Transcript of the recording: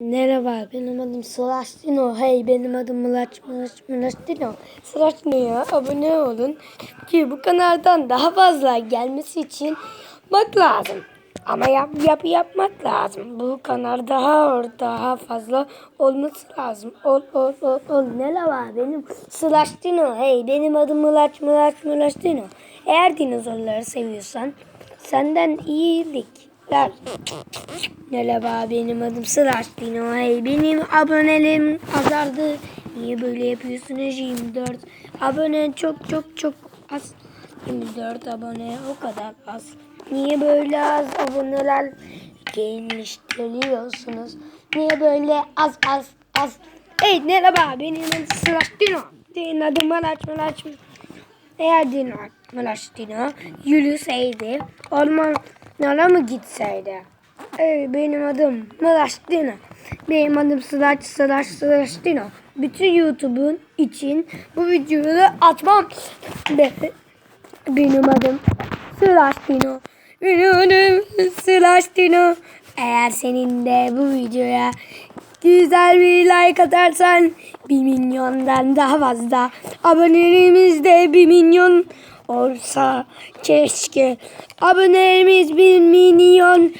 Merhaba benim adım Slastino. Hey benim adım Mulaç Mulaç Mulaçtino. Slastino'ya abone olun ki bu kanaldan daha fazla gelmesi için bak lazım. Ama yap, yap yapmak lazım. Bu kanal daha daha fazla olması lazım. Ol ol ol ol. Merhaba benim Slastino. Hey benim adım Mulaç Mulaç Mulaçtino. Eğer dinozorları seviyorsan senden iyilikler. Merhaba benim adım Sıraç Dino. Hey benim abonelerim azaldı. Niye böyle yapıyorsunuz 24 abone çok çok çok az. 24 abone o kadar az. Niye böyle az aboneler geliştiriyorsunuz? Niye böyle az az az? Hey merhaba benim adım Sıraç Dino. Senin adın Malaç Malaç eğer Dino Malaçtino yürüseydi ormanlara mı gitseydi? Ey benim adım Malaçtino. Benim adım Sıraç Sıraç Sıraçtino. Bütün YouTube'un için bu videoyu atmam. Be- benim adım Sıraçtino. Benim adım Sıraçtino. Eğer senin de bu videoya güzel bir like atarsan bir milyondan daha fazla abonelerimiz de bir milyon olsa keşke. Abonelerimiz bir milyon